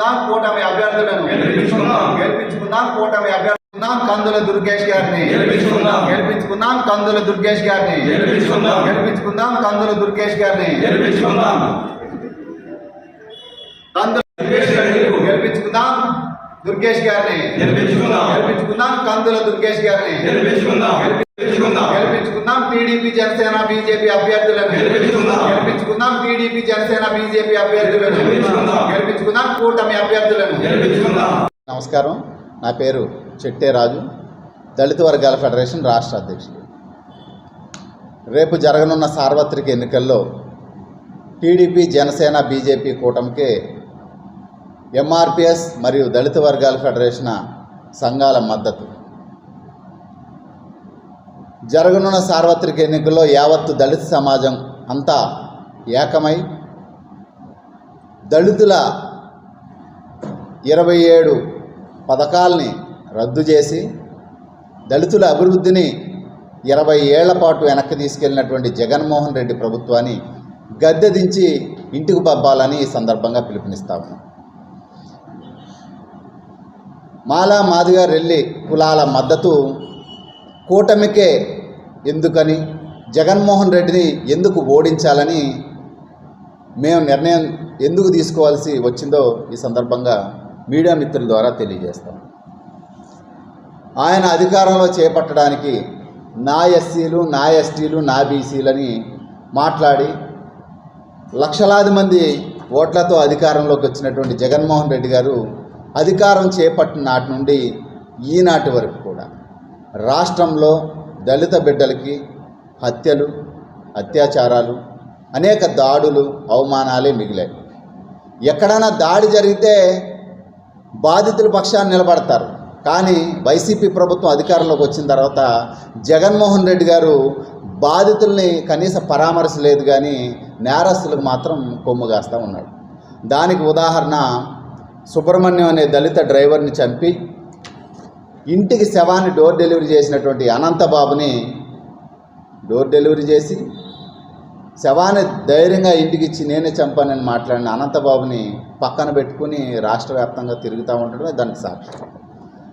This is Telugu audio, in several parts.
గెలిపించుకుందాం కూటమి అభ్యర్థులను గెలిపించుకుందాం. కూటమి అభ్యర్థులుందాం కందుల దుర్గేష్ గారిని గెలిపించుకుందాం. కందుల దుర్గేష్ గారిని గెలిపించుకుందాం. కందుల దుర్గేష్ గారిని కందుల దుర్గేష్ గారిని గెలిపించుకుందాం. గెలిపించుకుందాం. కందుల దుర్గేష్ గారిని గెలిపించుకుందాం. గెలిపించుకుందాం. గెలిపించుకుందాం. టీడీపీ జనసేన బీజేపీ అభ్యర్థులను గెలిపించుకుందాం. గెలిపించుకుందాం. టీడీపీ జనసేన బీజేపీ అభ్యర్థులను గెలిపించుకుందాం. గెలిపించుకుందాం. కూటమి అభ్యర్థులను గెలిపించుకుందాం. నమస్కారం. నా పేరు చెట్టే రాజు దళిత వర్గాల ఫెడరేషన్ రాష్ట్ర అధ్యక్షుడు. రేపు జరగనున్న సార్వత్రిక ఎన్నికల్లో టీడీపీ జనసేన బీజేపీ కూటమికి ఎంఆర్పిఎస్ మరియు దళిత వర్గాల ఫెడరేషన్ సంఘాల మద్దతు. జరగనున్న సార్వత్రిక ఎన్నికల్లో యావత్తు దళిత సమాజం అంతా ఏకమై దళితుల ఇరవై ఏడు పథకాల్ని రద్దు చేసి దళితుల అభివృద్ధిని ఇరవై ఏళ్ళ పాటు వెనక్కి తీసుకెళ్ళినటువంటి జగన్మోహన్ రెడ్డి ప్రభుత్వాన్ని గద్దె దించి ఇంటికి పంపాలని ఈ సందర్భంగా పిలుపునిస్తాము. మాలా మాదిగా రెల్లి కులాల మద్దతు కూటమికే ఎందుకని? జగన్మోహన్ రెడ్డిని ఎందుకు ఓడించాలని మేము నిర్ణయం ఎందుకు తీసుకోవాల్సి వచ్చిందో ఈ సందర్భంగా మీడియా మిత్రుల ద్వారా తెలియజేస్తాం. ఆయన అధికారంలో చేపట్టడానికి నా ఎస్సీలు నా ఎస్టీలు నా బీసీలని మాట్లాడి లక్షలాది మంది ఓట్లతో అధికారంలోకి వచ్చినటువంటి జగన్మోహన్ రెడ్డి గారు అధికారం చేపట్టిన నాటి నుండి ఈనాటి వరకు కూడా రాష్ట్రంలో దళిత బిడ్డలకి హత్యలు అత్యాచారాలు అనేక దాడులు అవమానాలే మిగిలాయి. ఎక్కడైనా దాడి జరిగితే బాధితుల పక్షాన్ని నిలబడతారు. కానీ వైసీపీ ప్రభుత్వం అధికారంలోకి వచ్చిన తర్వాత జగన్మోహన్ రెడ్డి గారు బాధితుల్ని కనీస పరామర్శ లేదు కానీ నేరస్తులకు మాత్రం కొమ్ము కాస్తూ ఉన్నాడు. దానికి ఉదాహరణ సుబ్రహ్మణ్యం అనే దళిత డ్రైవర్ని చంపి ఇంటికి శవాన్ని డోర్ డెలివరీ చేసినటువంటి అనంతబాబుని డోర్ డెలివరీ చేసి శవాన్ని ధైర్యంగా ఇంటికి ఇచ్చి నేనే చంపానని మాట్లాడిన అనంతబాబుని పక్కన పెట్టుకుని రాష్ట్ర వ్యాప్తంగా తిరుగుతూ ఉండడమే దానికి సాక్ష్యం.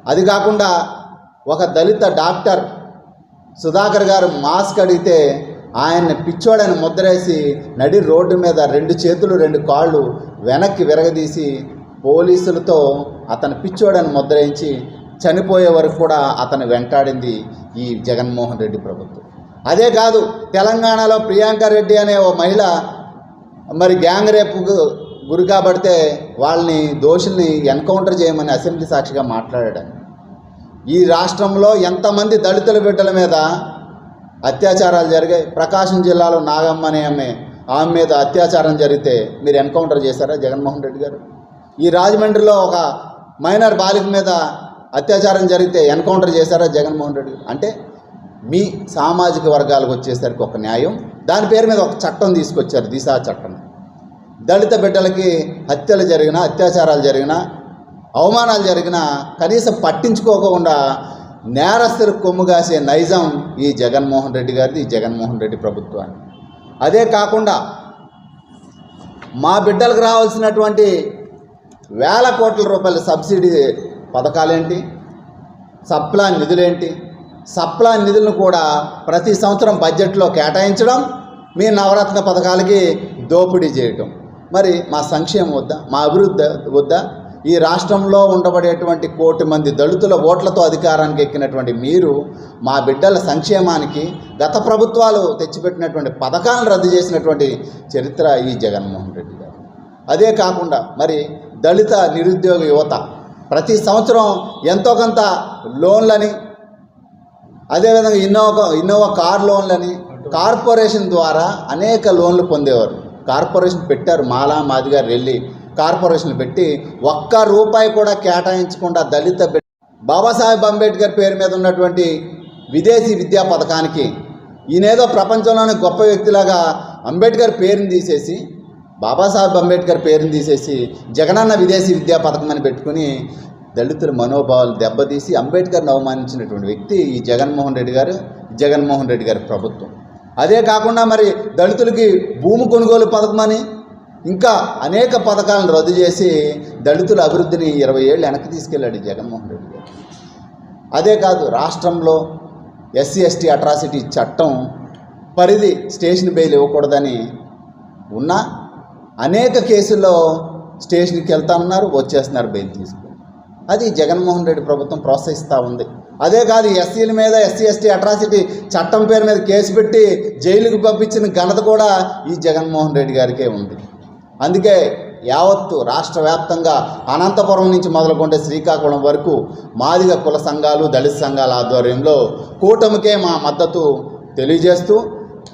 అది కాకుండా ఒక దళిత డాక్టర్ సుధాకర్ గారు మాస్క్ అడిగితే ఆయన్ని పిచ్చోడని ముద్రేసి నడి రోడ్డు మీద రెండు చేతులు రెండు కాళ్ళు వెనక్కి విరగదీసి పోలీసులతో అతను పిచ్చోడని ముద్రేయించి చనిపోయే వరకు కూడా అతను వెంటాడింది ఈ జగన్మోహన్ రెడ్డి ప్రభుత్వం. అదే కాదు తెలంగాణలో ప్రియాంక రెడ్డి అనే ఓ మహిళ మరి గ్యాంగ్ రేపుకు గురి కాబడితే వాళ్ళని దోషుల్ని ఎన్కౌంటర్ చేయమని అసెంబ్లీ సాక్షిగా మాట్లాడాడు. ఈ రాష్ట్రంలో ఎంతమంది దళితుల బిడ్డల మీద అత్యాచారాలు జరిగాయి? ప్రకాశం జిల్లాలో నాగమ్మ అనే ఆమె ఆమె మీద అత్యాచారం జరిగితే మీరు ఎన్కౌంటర్ చేశారా జగన్మోహన్ రెడ్డి గారు? ఈ రాజమండ్రిలో ఒక మైనర్ బాలిక మీద అత్యాచారం జరిగితే ఎన్కౌంటర్ చేశారా జగన్మోహన్ రెడ్డి? అంటే మీ సామాజిక వర్గాలకు వచ్చేసరికి ఒక న్యాయం. దాని పేరు మీద ఒక చట్టం తీసుకొచ్చారు దిశా చట్టం. దళిత బిడ్డలకి హత్యలు జరిగినా అత్యాచారాలు జరిగినా అవమానాలు జరిగినా కనీసం పట్టించుకోకుండా నేరస్తులు కొమ్ము కాసే నైజం ఈ జగన్మోహన్ రెడ్డి గారిది ఈ జగన్మోహన్ రెడ్డి ప్రభుత్వాన్ని. అదే కాకుండా మా బిడ్డలకు రావాల్సినటువంటి వేల కోట్ల రూపాయల సబ్సిడీ పథకాలేంటి? సప్లా నిధులేంటి? సప్లా నిధులను కూడా ప్రతి సంవత్సరం బడ్జెట్లో కేటాయించడం మీ నవరత్న పథకాలకి దోపిడీ చేయటం. మరి మా సంక్షేమం వద్దా? మా అభివృద్ధి వద్దా? ఈ రాష్ట్రంలో ఉండబడేటువంటి కోటి మంది దళితుల ఓట్లతో అధికారానికి ఎక్కినటువంటి మీరు మా బిడ్డల సంక్షేమానికి గత ప్రభుత్వాలు తెచ్చిపెట్టినటువంటి పథకాలను రద్దు చేసినటువంటి చరిత్ర ఈ జగన్మోహన్ రెడ్డి గారు. అదే కాకుండా మరి దళిత నిరుద్యోగ యువత ప్రతి సంవత్సరం ఎంతో కొంత లోన్లని అదేవిధంగా ఇన్నోవా ఇన్నోవా కార్ లోన్లని కార్పొరేషన్ ద్వారా అనేక లోన్లు పొందేవారు. కార్పొరేషన్ పెట్టారు మాలా మాది గారు వెళ్ళి కార్పొరేషన్ పెట్టి ఒక్క రూపాయి కూడా కేటాయించకుండా దళిత బాబాసాహెబ్ అంబేద్కర్ పేరు మీద ఉన్నటువంటి విదేశీ విద్యా పథకానికి ఈయనేదో ప్రపంచంలోనే గొప్ప వ్యక్తిలాగా అంబేద్కర్ పేరుని తీసేసి బాబాసాహెబ్ అంబేద్కర్ పేరుని తీసేసి జగనన్న విదేశీ విద్యా పథకం అని పెట్టుకుని దళితుల మనోభావాలు దెబ్బతీసి అంబేద్కర్ని అవమానించినటువంటి వ్యక్తి ఈ జగన్మోహన్ రెడ్డి గారు జగన్మోహన్ రెడ్డి గారి ప్రభుత్వం. అదే కాకుండా మరి దళితులకి భూమి కొనుగోలు పథకం అని ఇంకా అనేక పథకాలను రద్దు చేసి దళితుల అభివృద్ధిని ఇరవై ఏళ్ళు వెనక్కి తీసుకెళ్ళాడు జగన్మోహన్ రెడ్డి గారు. అదే కాదు రాష్ట్రంలో ఎస్సీ ఎస్టీ అట్రాసిటీ చట్టం పరిధి స్టేషన్ బెయిల్ ఇవ్వకూడదని ఉన్నా అనేక కేసుల్లో స్టేషన్కి వెళ్తామన్నారు వచ్చేస్తున్నారు బెయిల్ తీసుకుని. అది జగన్మోహన్ రెడ్డి ప్రభుత్వం ప్రోత్సహిస్తూ ఉంది. అదే కాదు ఎస్సీల మీద ఎస్సీ ఎస్టీ అట్రాసిటీ చట్టం పేరు మీద కేసు పెట్టి జైలుకు పంపించిన ఘనత కూడా ఈ జగన్మోహన్ రెడ్డి గారికే ఉంది. అందుకే యావత్తు రాష్ట్ర వ్యాప్తంగా అనంతపురం నుంచి మొదలుకుంటే శ్రీకాకుళం వరకు మాదిగ కుల సంఘాలు దళిత సంఘాల ఆధ్వర్యంలో కూటమికే మా మద్దతు తెలియజేస్తూ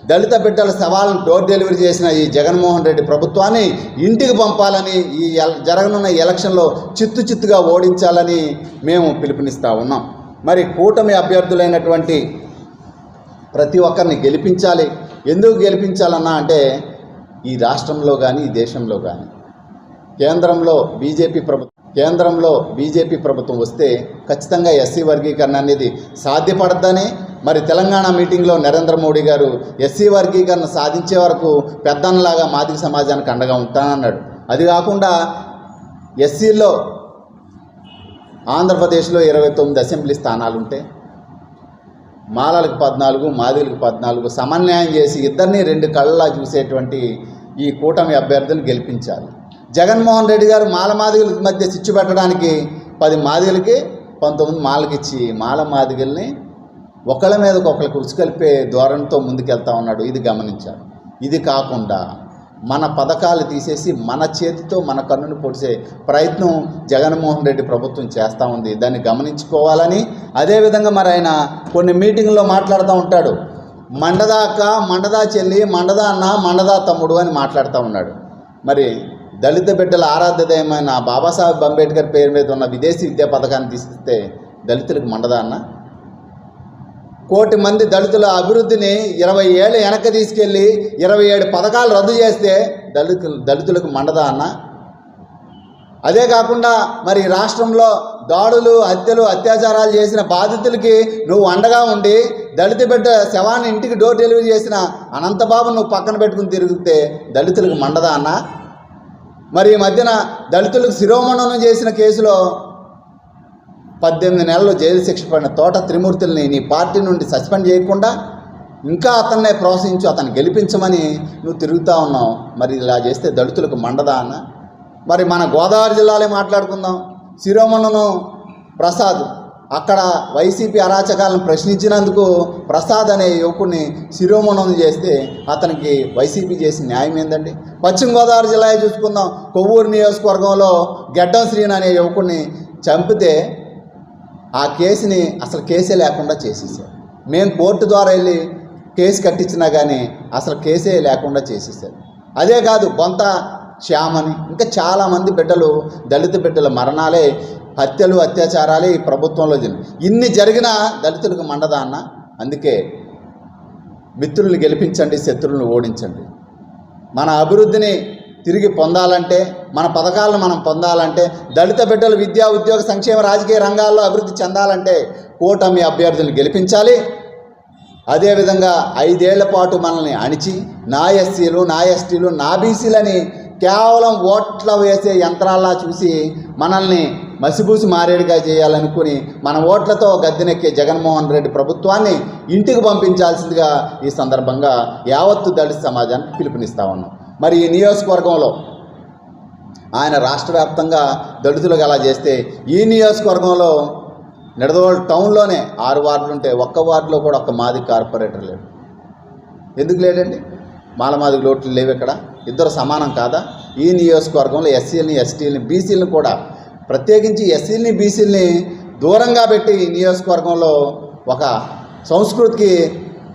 దళిత బిడ్డల సవాళ్ళను డోర్ డెలివరీ చేసిన ఈ జగన్మోహన్ రెడ్డి ప్రభుత్వాన్ని ఇంటికి పంపాలని ఈ జరగనున్న ఎలక్షన్లో చిత్తు చిత్తుగా ఓడించాలని మేము పిలుపునిస్తూ ఉన్నాం. మరి కూటమి అభ్యర్థులైనటువంటి ప్రతి ఒక్కరిని గెలిపించాలి. ఎందుకు గెలిపించాలన్నా అంటే ఈ రాష్ట్రంలో కానీ ఈ దేశంలో కానీ కేంద్రంలో బీజేపీ ప్రభుత్వం కేంద్రంలో బీజేపీ ప్రభుత్వం వస్తే ఖచ్చితంగా ఎస్సీ వర్గీకరణ అనేది సాధ్యపడద్దని మరి తెలంగాణ మీటింగ్లో నరేంద్ర మోడీ గారు ఎస్సీ వర్గీకరణ సాధించే వరకు పెద్దన్నలాగా మాదిక సమాజానికి అండగా ఉంటానన్నాడు. అది కాకుండా ఎస్సీలో ఆంధ్రప్రదేశ్లో ఇరవై తొమ్మిది అసెంబ్లీ స్థానాలు ఉంటే మాలలకు పద్నాలుగు మాదిలకు పద్నాలుగు సమన్వయం చేసి ఇద్దరిని రెండు కళ్ళలా చూసేటువంటి ఈ కూటమి అభ్యర్థులు గెలిపించాలి జగన్మోహన్ రెడ్డి గారు మాల మాదిగల మధ్య చిచ్చు పెట్టడానికి పది మాదిగలకి పంతొమ్మిది మాలకిచ్చి మాల మాదిగల్ని ఒకళ్ళ మీద ఒకళ్ళకి కలిపే ధోరణితో ముందుకెళ్తా ఉన్నాడు. ఇది గమనించాలి ఇది కాకుండా మన పథకాలు తీసేసి మన చేతితో మన కన్నును పొడిసే ప్రయత్నం జగన్మోహన్ రెడ్డి ప్రభుత్వం చేస్తూ ఉంది. దాన్ని గమనించుకోవాలని అదేవిధంగా మరి ఆయన కొన్ని మీటింగ్లో మాట్లాడుతూ ఉంటాడు. మండదా అక్క మండదా చెల్లి మండదా అన్న మండదా తమ్ముడు అని మాట్లాడుతూ ఉన్నాడు. మరి దళిత బిడ్డల ఆరాధ్యదయమైన బాబాసాహెబ్ అంబేద్కర్ పేరు మీద ఉన్న విదేశీ విద్యా పథకాన్ని తీసిస్తే దళితులకు మండదా అన్న? కోటి మంది దళితుల అభివృద్ధిని ఇరవై ఏళ్ళు వెనక్కి తీసుకెళ్ళి ఇరవై ఏడు పథకాలు రద్దు చేస్తే దళితు దళితులకు మండదా అన్న? అదే కాకుండా మరి రాష్ట్రంలో దాడులు హత్యలు అత్యాచారాలు చేసిన బాధితులకి నువ్వు అండగా ఉండి దళిత బిడ్డ శవాన్ని ఇంటికి డోర్ డెలివరీ చేసిన అనంతబాబు నువ్వు పక్కన పెట్టుకుని తిరిగితే దళితులకు మండదా అన్న? మరి ఈ మధ్యన దళితులకు శిరోమణనం చేసిన కేసులో పద్దెనిమిది నెలలు జైలు శిక్ష పడిన తోట త్రిమూర్తుల్ని నీ పార్టీ నుండి సస్పెండ్ చేయకుండా ఇంకా అతన్నే ప్రోత్సహించు అతన్ని గెలిపించమని నువ్వు తిరుగుతూ ఉన్నావు. మరి ఇలా చేస్తే దళితులకు మండదా అన్న? మరి మన గోదావరి జిల్లాలే మాట్లాడుకుందాం. శిరోమణను ప్రసాద్ అక్కడ వైసీపీ అరాచకాలను ప్రశ్నించినందుకు ప్రసాద్ అనే యువకుడిని శిరోమణం చేస్తే అతనికి వైసీపీ చేసిన న్యాయం ఏందండి? పశ్చిమ గోదావరి జిల్లా చూసుకుందాం. కొవ్వూరు నియోజకవర్గంలో గెడ్డం శ్రీని అనే యువకుడిని చంపితే ఆ కేసుని అసలు కేసే లేకుండా చేసేసారు. మేము కోర్టు ద్వారా వెళ్ళి కేసు కట్టించినా కానీ అసలు కేసే లేకుండా చేసేసారు. అదే కాదు కొంత శ్యామని ఇంకా చాలామంది బిడ్డలు దళిత బిడ్డల మరణాలే హత్యలు అత్యాచారాలే ఈ ప్రభుత్వంలో జరిగి ఇన్ని జరిగినా దళితులకు మండదా అన్న? అందుకే మిత్రుల్ని గెలిపించండి శత్రువులను ఓడించండి. మన అభివృద్ధిని తిరిగి పొందాలంటే మన పథకాలను మనం పొందాలంటే దళిత బిడ్డలు విద్యా ఉద్యోగ సంక్షేమ రాజకీయ రంగాల్లో అభివృద్ధి చెందాలంటే కూటమి అభ్యర్థులను గెలిపించాలి. అదేవిధంగా ఐదేళ్ళ పాటు మనల్ని అణిచి నా ఎస్సీలు నా ఎస్టీలు నా బీసీలని కేవలం ఓట్ల వేసే యంత్రాల్లా చూసి మనల్ని మసిబూసి మారేడుగా చేయాలనుకుని మన ఓట్లతో గద్దెనెక్కే జగన్మోహన్ రెడ్డి ప్రభుత్వాన్ని ఇంటికి పంపించాల్సిందిగా ఈ సందర్భంగా యావత్తు దళిత సమాజానికి పిలుపునిస్తా ఉన్నాం. మరి ఈ నియోజకవర్గంలో ఆయన రాష్ట్ర వ్యాప్తంగా దళితులకు అలా చేస్తే ఈ నియోజకవర్గంలో నిడదవోలు టౌన్లోనే ఆరు వార్డులు ఉంటే ఒక్క వార్డులో కూడా ఒక్క మాది కార్పొరేటర్ లేడు. ఎందుకు లేడండి? మాలమాదికి లోట్లు లేవు ఇక్కడ. ఇద్దరు సమానం కాదా? ఈ నియోజకవర్గంలో ఎస్సీలని ఎస్టీలని బీసీలను కూడా ప్రత్యేకించి ఎస్సీలని బీసీలని దూరంగా పెట్టి నియోజకవర్గంలో ఒక సంస్కృతికి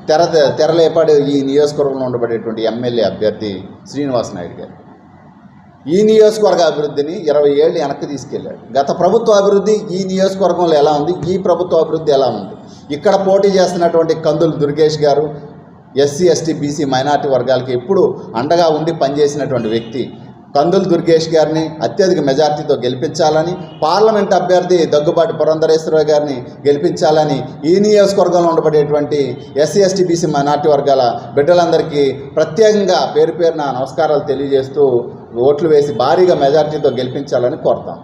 తెర తెరలేపాడు ఈ నియోజకవర్గంలో ఉండబడేటువంటి ఎమ్మెల్యే అభ్యర్థి శ్రీనివాస్ నాయుడు గారు. ఈ నియోజకవర్గ అభివృద్ధిని ఇరవై ఏళ్ళు వెనక్కి తీసుకెళ్ళాడు. గత ప్రభుత్వ అభివృద్ధి ఈ నియోజకవర్గంలో ఎలా ఉంది? ఈ ప్రభుత్వ అభివృద్ధి ఎలా ఉంది? ఇక్కడ పోటీ చేస్తున్నటువంటి కందులు దుర్గేష్ గారు ఎస్సీ ఎస్టీ బీసీ మైనార్టీ వర్గాలకి ఎప్పుడు అండగా ఉండి పనిచేసినటువంటి వ్యక్తి. కందులు దుర్గేష్ గారిని అత్యధిక మెజార్టీతో గెలిపించాలని పార్లమెంట్ అభ్యర్థి దగ్గుబాటి పురంధరేశ్వరరావు గారిని గెలిపించాలని ఈ నియోజకవర్గంలో ఉండబడేటువంటి ఎస్సీ ఎస్టీ బీసీ మైనార్టీ వర్గాల బిడ్డలందరికీ ప్రత్యేకంగా పేరు పేరున నమస్కారాలు తెలియజేస్తూ ఓట్లు వేసి భారీగా మెజార్టీతో గెలిపించాలని కోరుతాం.